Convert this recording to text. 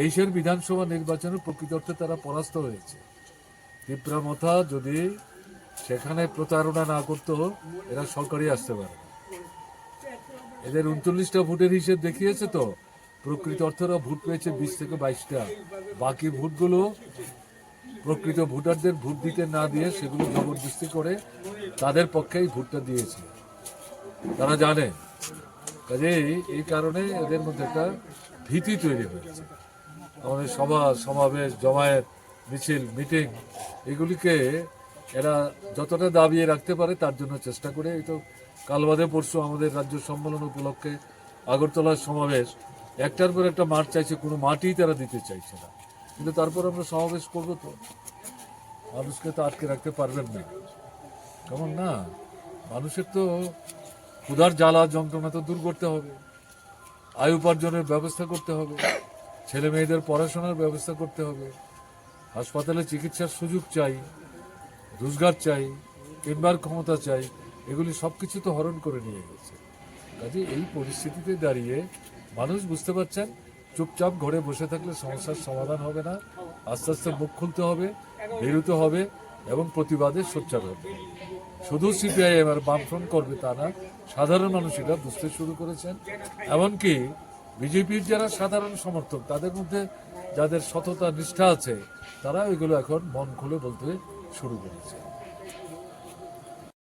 তেইশের বিধানসভা নির্বাচনে প্রকৃত অর্থে তারা পরাস্ত হয়েছে। তীব্রামথা যদি সেখানে প্রতারণা না করতো, এরা সরকারই আসতে পারে এদের উনচল্লিশটা ভোটের হিসেব দেখিয়েছে তো, প্রকৃত অর্থেরা ভোট পেয়েছে বিশ থেকে বাইশটা। বাকি ভোটগুলো প্রকৃত ভোটারদের ভোট দিতে না দিয়ে সেগুলো জবরদস্তি করে তাদের পক্ষেই ভোটটা দিয়েছে। তারা জানে। কাজেই এই কারণে এদের মধ্যে একটা ভীতি তৈরি হয়েছে। আমাদের সভা, সমাবেশ, জমায়েত, মিছিল, মিটিং, এগুলিকে এরা যতটা দাবিয়ে রাখতে পারে তার জন্য চেষ্টা করে। এই তো কালবাদে পরশু আমাদের রাজ্য সম্মেলন উপলক্ষে আগরতলার সমাবেশ। একটার পর একটা মাঠ চাইছে, কোনো মাঠই তারা দিতে চাইছে না। কিন্তু তারপর আমরা সমাবেশ করব তো। মানুষকে তো আটকে রাখতে পারবেন না। কেমন না? মানুষের তো ক্ষুধার জ্বালা, যন্ত্রণা তো দূর করতে হবে। আয় উপার্জনের ব্যবস্থা করতে হবে। ছেলে মেয়েদের পড়াশোনার ব্যবস্থা করতে হবে। হাসপাতালে চিকিৎসার সুযোগ চাই, রোজগার চাই, কিনবার ক্ষমতা চাই, এগুলি সব কিছু তো হরণ করে নিয়ে গেছে। কাজে এই পরিস্থিতিতে দাঁড়িয়ে মানুষ বুঝতে পারছেন, চুপচাপ ঘরে বসে থাকলে সমস্যার সমাধান হবে না, আস্তে আস্তে মুখ খুলতে হবে, বেরোতে হবে এবং প্রতিবাদে সোচ্চার হবে। শুধু সিপিআইএম আর বামফ্রন্ট করবে তা না, সাধারণ মানুষ এটা বুঝতে শুরু করেছেন। এমনকি বিজেপির যারা সাধারণ সমর্থক, তাদের মধ্যে যাদের সততা, নিষ্ঠা আছে, তারা এগুলো এখন মন খুলে বলতে শুরু করেছে।